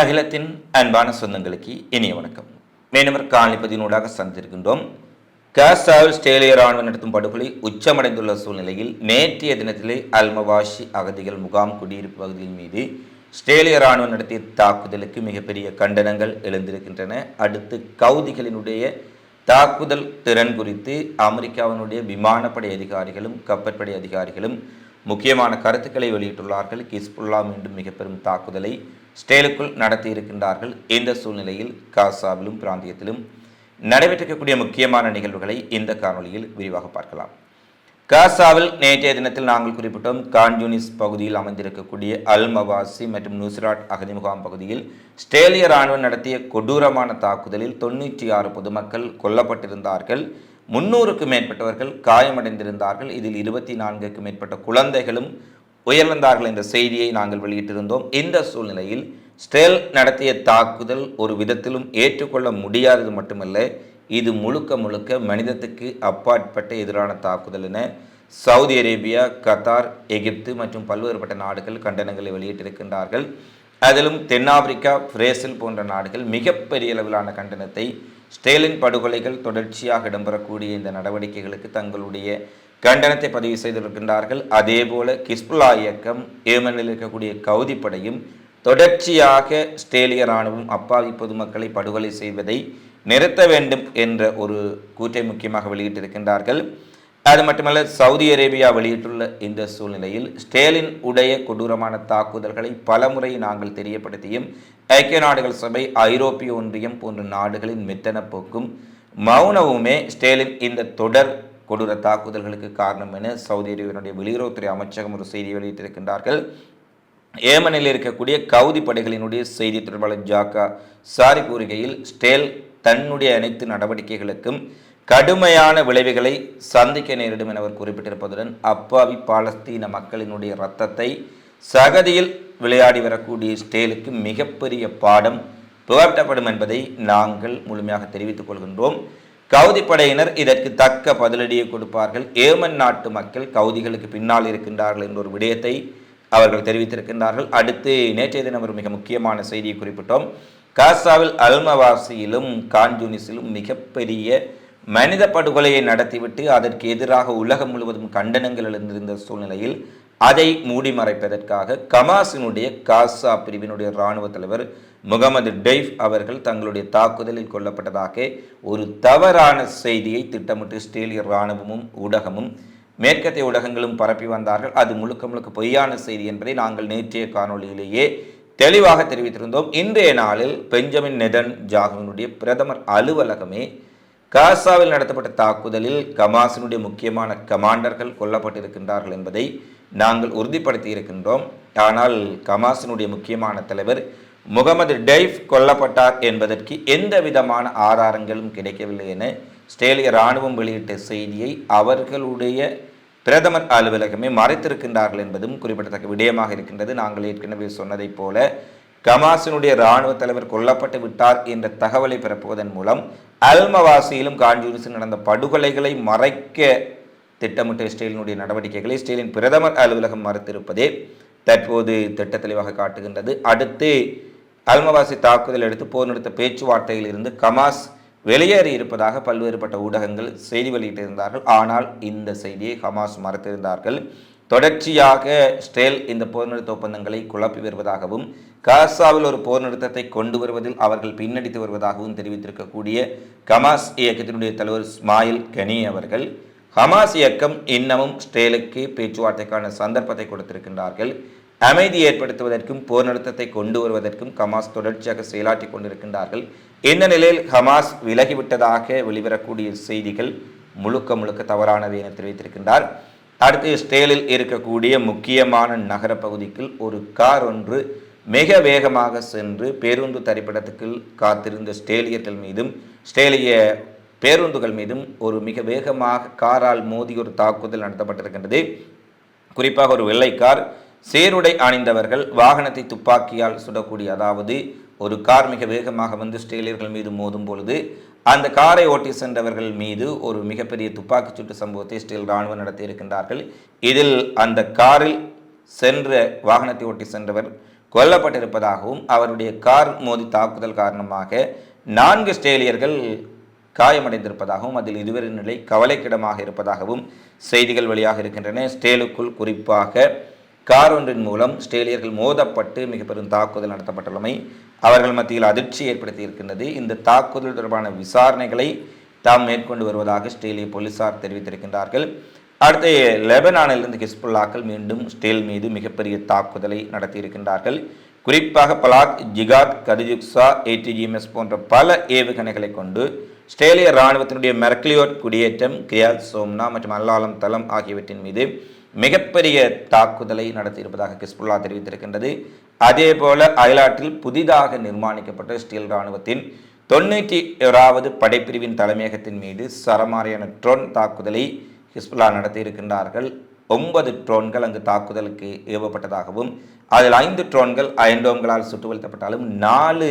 அகிலத்தின் அன்பான சொந்தங்களுக்கு இனிய வணக்கம். மீனவர் பதினூடாக சந்திருக்கின்றோம் காசாவில் ஸ்டேலிய ராணுவம் நடத்தும் படுகொலை உச்சமடைந்துள்ள சூழ்நிலையில் நேற்றைய தினத்திலே அல்மவாஷி அகதிகள் முகாம் குடியிருப்பு பகுதியின் மீது ஸ்டேலிய ராணுவம் நடத்திய தாக்குதலுக்கு மிகப்பெரிய கண்டனங்கள் எழுந்திருக்கின்றன. அடுத்து கவுதிகளினுடைய தாக்குதல் திறன் குறித்து அமெரிக்காவினுடைய விமானப்படை அதிகாரிகளும் கப்பற்படை அதிகாரிகளும் முக்கியமான கருத்துக்களை வெளியிட்டுள்ளார்கள். கிஸ்புல்லா மீண்டும் மிக பெரும் தாக்குதலை ஸ்டேலுக்குள் நடத்தி இருக்கின்றார்கள் இந்த சூழ்நிலையில் காசாவிலும் பிராந்தியத்திலும் நடைபெற்றிருக்கக்கூடிய முக்கியமான நிகழ்வுகளை இந்த காணொலியில் விரிவாக பார்க்கலாம். காசாவில் நேற்றைய தினத்தில் நாங்கள் குறிப்பிட்டோம் கான்யூனிஸ் பகுதியில் அமைந்திருக்கக்கூடிய அல் மவாசி மற்றும் நுசராட் அகதி முகாம் பகுதியில் ஸ்டேலிய ராணுவம் நடத்திய கொடூரமான தாக்குதலில் தொண்ணூற்றி ஆறு பொதுமக்கள் கொல்லப்பட்டிருந்தார்கள். முன்னூறுக்கும் மேற்பட்டவர்கள் காயமடைந்திருந்தார்கள். இதில் இருபத்தி நான்குக்கு மேற்பட்ட குழந்தைகளும் உயிரிழந்தார்கள் என்ற செய்தியை நாங்கள் வெளியிட்டிருந்தோம். இந்த சூழ்நிலையில் ஸ்டேல் நடத்திய தாக்குதல் ஒரு விதத்திலும் ஏற்றுக்கொள்ள முடியாதது மட்டுமல்ல இது முழுக்க முழுக்க மனிதத்துக்கு அப்பாற்பட்ட எதிரான தாக்குதல் என சவுதி அரேபியா கத்தார் எகிப்து மற்றும் பல்வேறுபட்ட நாடுகள் கண்டனங்களை வெளியிட்டிருக்கின்றார்கள். அதிலும் தென்னாப்பிரிக்கா பிரேசில் போன்ற நாடுகள் மிகப்பெரிய அளவிலான கண்டனத்தை ஸ்டேலின் படுகொலைகள் தொடர்ச்சியாக இடம்பெறக்கூடிய இந்த நடவடிக்கைகளுக்கு தங்களுடைய கண்டனத்தை பதிவு செய்திருக்கின்றார்கள். அதேபோல கிஸ்புல்லா இயக்கம் ஏமனில் இருக்கக்கூடிய கவுதிப்படையும் தொடர்ச்சியாக ஸ்டேலிய இராணுவம் அப்பாவி பொதுமக்களை படுகொலை செய்வதை நிறுத்த வேண்டும் என்ற ஒரு கூற்றை முக்கியமாக வெளியிட்டிருக்கின்றார்கள். அது மட்டுமல்ல சவுதி அரேபியா வெளியிட்டுள்ள இந்த சூழ்நிலையில் ஸ்டேலின் உடைய கொடூரமான தாக்குதல்களை பலமுறை நாங்கள் தெரியப்படுத்தியும் ஐக்கிய நாடுகள் சபை ஐரோப்பிய ஒன்றியம் போன்ற நாடுகளின் மெத்தன போக்கும் மௌனவுமே ஸ்டேலின் இந்த தொடர் கொடூர தாக்குதல்களுக்கு காரணம் என சவுதி அரேபியனுடைய வெளியுறவுத்துறை அமைச்சகம் ஒரு செய்தி வெளியிட்டிருக்கின்றார்கள். ஏமனில் இருக்கக்கூடிய கவுதி படைகளினுடைய செய்தி தொடர்பாளர் ஜாக்கா சாரி கூறுகையில் ஸ்டேல் தன்னுடைய அனைத்து நடவடிக்கைகளுக்கும் கடுமையான விளைவுகளை சந்திக்க நேரிடும் என அவர் குறிப்பிட்டிருப்பதுடன் அப்பாவி பாலஸ்தீன மக்களினுடைய இரத்தத்தை சகதியில் விளையாடி வரக்கூடிய ஸ்டேலுக்கு மிகப்பெரிய பாடம் புகட்டப்படும் என்பதை நாங்கள் முழுமையாக தெரிவித்துக் கொள்கின்றோம். கவுதி படையினர் இதற்கு தக்க பதிலடியை கொடுப்பார்கள். ஏமன் நாட்டு மக்கள் கவுதிகளுக்கு பின்னால் இருக்கின்றார்கள் என்ற ஒரு விடயத்தை அவர்கள் தெரிவித்திருக்கின்றார்கள். அடுத்து நேற்றைய தினம் ஒரு மிக முக்கியமான செய்தியை குறிப்பிட்டோம். காசாவில் அல்மவாசியிலும் கான்ஜூனிஸிலும் மிகப்பெரிய மனித படுகொலையை நடத்திவிட்டு அதற்கு எதிராக உலகம் முழுவதும் கண்டனங்கள் எழுந்திருந்த சூழ்நிலையில் அதை மூடி மறைப்பதற்காக கமாசினுடைய காசா பிரிவினுடைய இராணுவ தலைவர் முகமது டெய்ஃப் அவர்கள் தங்களுடைய தாக்குதலில் கொல்லப்பட்டதாக ஒரு தவறான செய்தியை திட்டமிட்டு ஸ்டேலிய இராணுவமும் ஊடகமும் மேற்கத்திய ஊடகங்களும் பரப்பி வந்தார்கள். அது முழுக்க முழுக்க பொய்யான செய்தி என்பதை நாங்கள் நேற்றைய காணொளியிலேயே தெளிவாக தெரிவித்திருந்தோம். இன்றைய நாளில் பெஞ்சமின் நெதன் ஜாகுவினுடைய பிரதமர் அலுவலகமே காசாவில் நடத்தப்பட்ட தாக்குதலில் கமாசினுடைய முக்கியமான கமாண்டர்கள் கொல்லப்பட்டிருக்கின்றார்கள் என்பதை நாங்கள் உறுதிப்படுத்தி இருக்கின்றோம். ஆனால் கமாசினுடைய முக்கியமான தலைவர் முகமது டெய்ஃப் கொல்லப்பட்டார் என்பதற்கு எந்த விதமான ஆதாரங்களும் கிடைக்கவில்லை என ஸ்டேலிய இராணுவம் வெளியிட்ட செய்தியை அவர்களுடைய பிரதமர் அலுவலகமே மறைத்திருக்கின்றார்கள் என்பதும் குறிப்பிடத்தக்க விடயமாக இருக்கின்றது. நாங்கள் ஏற்கனவே சொன்னதைப் போல கமாசினுடைய இராணுவ தலைவர் கொல்லப்பட்டு விட்டார் என்ற தகவலை பரப்புவதன் மூலம் அல்மவாசியிலும் காஞ்சூரிஸில் நடந்த படுகொலைகளை மறைக்க திட்டமிட்ட ஸ்டேலினுடைய நடவடிக்கைகளை ஸ்டேலின் பிரதமர் அலுவலகம் மறுத்திருப்பதே தற்போது திட்ட தெளிவாக காட்டுகின்றது. அடுத்து அல்மவாசி தாக்குதல் எடுத்து போர் நிறுத்த பேச்சுவார்த்தையில் இருந்து கமாஸ் வெளியேறி இருப்பதாக பல்வேறுபட்ட ஊடகங்கள் செய்தி வெளியிட்டிருந்தார்கள். ஆனால் இந்த செய்தியை ஹமாஸ் மறுத்திருந்தார்கள். தொடர்ச்சியாக ஸ்டேல் இந்த போர் நிறுத்த ஒப்பந்தங்களை குழப்பி வருவதாகவும் காசாவில் ஒரு போர் நிறுத்தத்தை கொண்டு வருவதில் அவர்கள் பின்னடித்து வருவதாகவும் தெரிவித்திருக்கக்கூடிய கமாஸ் இயக்கத்தினுடைய தலைவர் ஸ்மாயில் கனி அவர்கள் ஹமாஸ் இயக்கம் இன்னமும் ஸ்டேலுக்கு பேச்சுவார்த்தைக்கான சந்தர்ப்பத்தை கொடுத்திருக்கின்றார்கள். அமைதி ஏற்படுத்துவதற்கும் போர் நிறுத்தத்தை கொண்டு வருவதற்கும் ஹமாஸ் தொடர்ச்சியாக செயலாற்றி கொண்டிருக்கின்றார்கள். இந்த நிலையில் ஹமாஸ் விலகிவிட்டதாக வெளிவரக்கூடிய செய்திகள் முழுக்க முழுக்க தவறானவை என தெரிவித்திருக்கின்றார். அடுத்து ஸ்டேலில் இருக்கக்கூடிய முக்கியமான நகர பகுதிக்குள் ஒரு கார் ஒன்று மிக வேகமாக சென்று பேருந்து தரிப்பிடத்துக்குள் காத்திருந்த ஸ்டேலியர்கள் மீதும் ஸ்டேலிய பேருந்துகள் மீதும் ஒரு மிக வேகமாக காரால் மோதி ஒரு தாக்குதல் நடத்தப்பட்டிருக்கின்றது. குறிப்பாக ஒரு வெள்ளை கார் சீருடை அணிந்தவர்கள் வாகனத்தை துப்பாக்கியால் சுடக்கூடிய அதாவது ஒரு கார் மிக வேகமாக வந்து ஸ்டேலியர்கள் மீது மோதும் பொழுது அந்த காரை ஓட்டி சென்றவர்கள் மீது ஒரு மிகப்பெரிய துப்பாக்கிச் சூட்டு சம்பவத்தை ஸ்டேல் இராணுவம் நடத்தியிருக்கின்றார்கள் இதில் அந்த காரில் சென்ற வாகனத்தை ஓட்டி சென்றவர் கொல்லப்பட்டிருப்பதாகவும் அவருடைய கார் மோதி தாக்குதல் காரணமாக நான்கு ஸ்டேலியர்கள் காயமடைந்திருப்பதாகவும் அதில் இருவரின் நிலை கவலைக்கிடமாக இருப்பதாகவும் செய்திகள் வெளியாக இருக்கின்றன. ஸ்டேலுக்குள் குறிப்பாக கார் ஒன்றின் மூலம் ஸ்டேலியர்கள் மோதப்பட்டு மிக பெரும் தாக்குதல் நடத்தப்பட்டுள்ளமை அவர்கள் மத்தியில் அதிர்ச்சி ஏற்படுத்தி இருக்கின்றது. இந்த தாக்குதல் தொடர்பான விசாரணைகளை தாம் மேற்கொண்டு வருவதாக ஸ்டேலிய போலீசார் தெரிவித்திருக்கின்றார்கள். அடுத்து லெபனானிலிருந்து ஹிஸ்புல்லாக்கள் மீண்டும் ஸ்டேல் மீது மிகப்பெரிய தாக்குதலை நடத்தியிருக்கின்றார்கள். குறிப்பாக பலாக் ஜிகாத் கதிஜுக்ஸா ஏடிஜிஎம்எஸ் போன்ற பல ஏவுகணைகளை கொண்டு ஸ்டேலிய இராணுவத்தினுடைய மெர்க்லியோட் குடியேற்றம் கிரியாத் சோம்னா மற்றும் அல்லாலம் தளம் ஆகியவற்றின் மீது மிகப்பெரிய தாக்குதலை நடத்தியிருப்பதாக கிஸ்புல்லா தெரிவித்திருக்கின்றது. அதே போல அயலாற்றில் புதிதாக நிர்மாணிக்கப்பட்ட ஸ்டீல் இராணுவத்தின் தொண்ணூற்றி ஓராவது படைப்பிரிவின் தலைமையகத்தின் மீது சரமாரியான ட்ரோன் தாக்குதலை ஹிஸ்புல்லா நடத்தியிருக்கின்றார்கள். ஒன்பது ட்ரோன்கள் அங்கு தாக்குதலுக்கு ஏவப்பட்டதாகவும் அதில் ஐந்து ட்ரோன்கள் அயன்டோம்களால் சுட்டு வீழ்த்தப்பட்டாலும் நாலு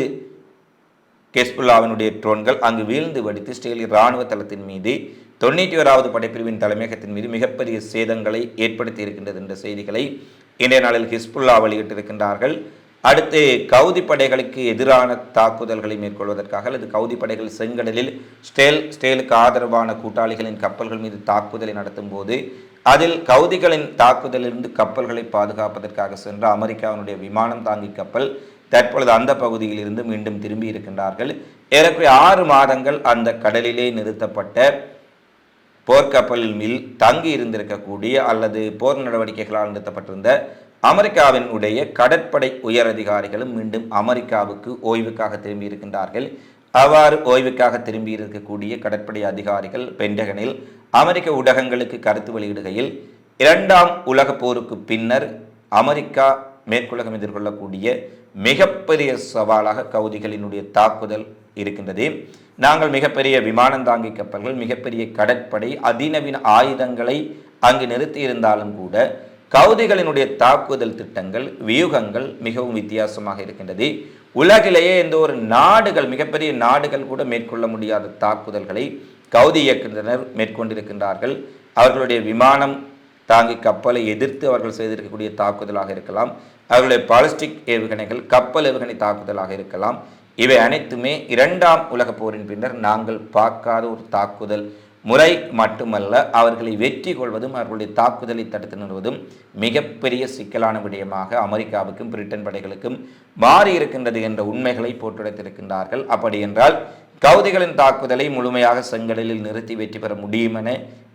ஹெஸ்புல்லாவினுடைய ட்ரோன்கள் அங்கு வீழ்ந்து வடித்து இஸ்ரேலிய இராணுவ தளத்தின் மீது தொண்ணூற்றி ஓராவது படைப்பிரிவின் தலைமையகத்தின் மீது மிகப்பெரிய சேதங்களை ஏற்படுத்தி இருக்கின்றது என்ற செய்திகளை இன்றைய நாளில் ஹிஸ்புல்லா வெளியிட்டிருக்கின்றார்கள். அடுத்து கவுதி படைகளுக்கு எதிரான தாக்குதல்களை மேற்கொள்வதற்காக அல்லது கவுதி படைகள் செங்கடலில் ஸ்டேல் ஸ்டேலுக்கு ஆதரவான கூட்டாளிகளின் கப்பல்கள் மீது தாக்குதலை நடத்தும் போது அதில் கவுதிகளின் தாக்குதலிலிருந்து கப்பல்களை பாதுகாப்பதற்காக சென்ற அமெரிக்காவினுடைய விமானம் தாங்கி கப்பல் தற்பொழுது அந்த பகுதியில் இருந்து மீண்டும் திரும்பி இருக்கின்றார்கள். ஏறக்குறைய ஆறு மாதங்கள் அந்த கடலிலே நிறுத்தப்பட்ட போர்க்கப்பலில் மில் தங்கி இருந்திருக்கக்கூடிய அல்லது போர் நடவடிக்கைகளால் நிறுத்தப்பட்டிருந்த அமெரிக்காவின் உடைய கடற்படை உயர் அதிகாரிகளும் மீண்டும் அமெரிக்காவுக்கு ஓய்வுக்காக திரும்பி இருக்கின்றார்கள். அவ்வாறு ஓய்வுக்காக திரும்பி இருக்கக்கூடிய கடற்படை அதிகாரிகள் பென்டகனில் அமெரிக்க ஊடகங்களுக்கு கருத்து வெளியிடுகையில் இரண்டாம் உலகப் போருக்கு பின்னர் அமெரிக்கா மேற்குலகம் எதிர்கொள்ளக்கூடிய மிகப்பெரிய சவாலாக கவுதிகளினுடைய தாக்குதல் இருக்கின்றது. நாங்கள் மிகப்பெரிய விமானம் தாங்கி கப்பல்கள் மிகப்பெரிய கடற்படை அதிநவீன ஆயுதங்களை அங்கு நிறுத்தியிருந்தாலும் கூட கவுதிகளினுடைய தாக்குதல் திட்டங்கள் வியூகங்கள் மிகவும் வித்தியாசமாக இருக்கின்றது. உலகிலேயே எந்த ஒரு நாடுகள் மிகப்பெரிய நாடுகள் கூட மேற்கொள்ள முடியாத தாக்குதல்களை கவுதி இயக்குனர் மேற்கொண்டிருக்கின்றார்கள். அவர்களுடைய விமானம் தாங்கி கப்பலை எதிர்த்து அவர்கள் செய்திருக்கக்கூடிய தாக்குதலாக இருக்கலாம். அவர்களுடைய பாலிஸ்டிக் ஏவுகணைகள் கப்பல் ஏவுகணை தாக்குதலாக இருக்கலாம். இவை அனைத்துமே இரண்டாம் உலக போரின் பின்னர் நாங்கள் பார்க்காத ஒரு தாக்குதல் முறை மட்டுமல்ல அவர்களை வெற்றி கொள்வதும் அவர்களுடைய தாக்குதலை தடுத்து நிறுவதும் மிகப்பெரிய சிக்கலான விடயமாக அமெரிக்காவுக்கும் பிரிட்டன் படைகளுக்கும் மாறி இருக்கின்றது என்ற உண்மைகளை போட்டுடைத்திருக்கின்றார்கள். அப்படி என்றால் கவுதிகளின் தாக்குதலை முழுமையாக செங்கடலில் நிறுத்தி வெற்றி பெற முடியும் என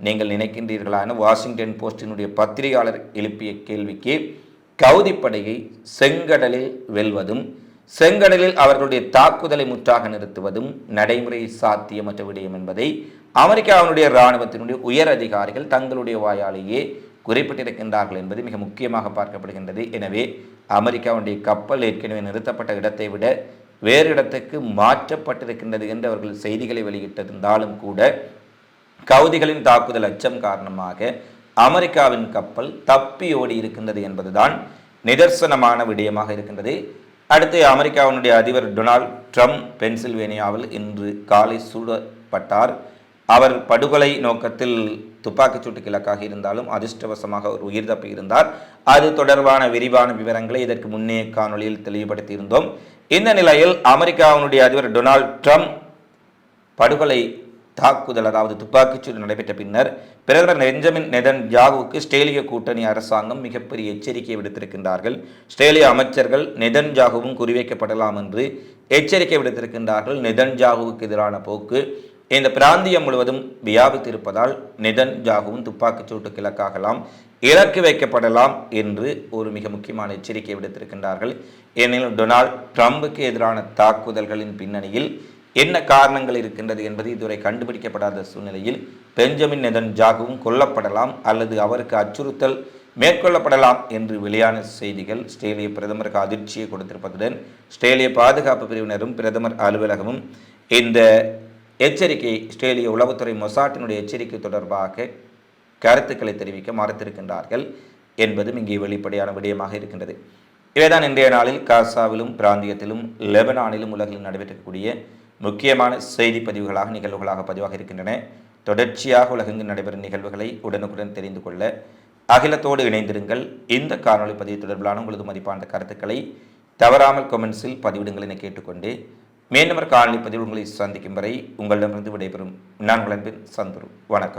நீங்கள் நினைக்கின்றீர்களான வாஷிங்டன் போஸ்டினுடைய பத்திரிகையாளர் எழுப்பிய கேள்விக்கு கவுதிப்படையை செங்கடலில் வெல்வதும் செங்கடலில் அவர்களுடைய தாக்குதலை முற்றாக நிறுத்துவதும் நடைமுறை சாத்தியமற்ற விடயம் என்பதை அமெரிக்காவினுடைய இராணுவத்தினுடைய உயர் அதிகாரிகள் தங்களுடைய வாயாலேயே குறிப்பிட்டிருக்கின்றார்கள் என்பது மிக முக்கியமாக பார்க்கப்படுகின்றது. எனவே அமெரிக்காவுடைய கப்பல் ஏற்கனவே நிறுத்தப்பட்ட இடத்தை விட வேறு இடத்துக்கு மாற்றப்பட்டிருக்கின்றது என்று அவர்கள் செய்திகளை வெளியிட்டிருந்தாலும் கூட கவுதிகளின் தாக்குதல் அச்சம் காரணமாக அமெரிக்காவின் கப்பல் தப்பி ஓடி இருக்கின்றது என்பதுதான் நிதர்சனமான விடயமாக இருக்கின்றது. அடுத்து அமெரிக்காவினுடைய அதிபர் டொனால்ட் ட்ரம்ப் பென்சில்வேனியாவில் இன்று காலை சூடப்பட்டார். அவர் படுகொலை நோக்கத்தில் துப்பாக்கிச் சூட்டு இலக்காக இருந்தாலும் அதிர்ஷ்டவசமாக ஒரு உயிர் தப்பி இருந்தார். அது தொடர்பான விரிவான விவரங்களை இதற்கு முன்னே காணொலியில் தெளிவுபடுத்தியிருந்தோம். இந்த நிலையில் அமெரிக்காவினுடைய அதிபர் டொனால்ட் ட்ரம்ப் படுகொலை தாக்குதல் அதாவது துப்பாக்கிச்சூடு நடைபெற்ற பின்னர் பிரதமர் பெஞ்சமின் நெதன் ஜாகுவுக்கு ஸ்டேலிய கூட்டணி அரசாங்கம் மிகப்பெரிய எச்சரிக்கை விடுத்திருக்கின்றார்கள். ஸ்டேலிய அமைச்சர்கள் நெதன் ஜாகுவும் குறிவைக்கப்படலாம் என்று எச்சரிக்கை விடுத்திருக்கின்றார்கள். நெதன் ஜாகுவுக்கு எதிரான போக்கு இந்த பிராந்தியம் முழுவதும் வியாபித்திருப்பதால் நெதன் ஜாகுவும் துப்பாக்கிச்சூட்டு கிழக்காகலாம் இலக்கு வைக்கப்படலாம் என்று ஒரு மிக முக்கியமான எச்சரிக்கை விடுத்திருக்கின்றார்கள். ஏனெனில் டொனால்ட் ட்ரம்புக்கு எதிரான தாக்குதல்களின் பின்னணியில் என்ன காரணங்கள் இருக்கின்றது என்பது இதுவரை கண்டுபிடிக்கப்படாத சூழ்நிலையில் பெஞ்சமின் நெதன் ஜாகவும் கொல்லப்படலாம் அல்லது அவருக்கு அச்சுறுத்தல் மேற்கொள்ளப்படலாம் என்று வெளியான செய்திகள் ஸ்டேலிய பிரதமருக்கு அதிர்ச்சியை கொடுத்திருப்பதுடன் ஸ்டேலிய பாதுகாப்பு பிரிவினரும் பிரதமர் அலுவலகமும் இந்த எச்சரிக்கை ஸ்டேலிய உளவுத்துறை மொசாட்டினுடைய எச்சரிக்கை தொடர்பாக கருத்துக்களை தெரிவிக்க மறுத்திருக்கின்றார்கள் என்பதும் இங்கே வெளிப்படையான விடயமாக இருக்கின்றது. இவைதான் இன்றைய நாளில் காசாவிலும் பிராந்தியத்திலும் லெபனானிலும் உலகில் நடைபெற்றக்கூடிய முக்கியமான செய்தி பதிவுகளாக நிகழ்வுகளாக பதிவாக இருக்கின்றன. தொடர்ச்சியாக உலகெங்கு நடைபெறும் நிகழ்வுகளை உடனுக்குடன் தெரிந்து கொள்ள அகிலத்தோடு இணைந்திருங்கள். இந்த காணொலி பதிவு தொடர்பிலான உங்களது மதிப்பான கருத்துக்களை தவறாமல் கமெண்ட்ஸில் பதிவிடுங்கள் என கேட்டுக்கொண்டு மீண்டும் காணொலி பதிவு உங்களை சந்திக்கும் வரை உங்களிடமிருந்து விடைபெறும். நான் உங்கள் அன்பின் சந்துரு. வணக்கம்.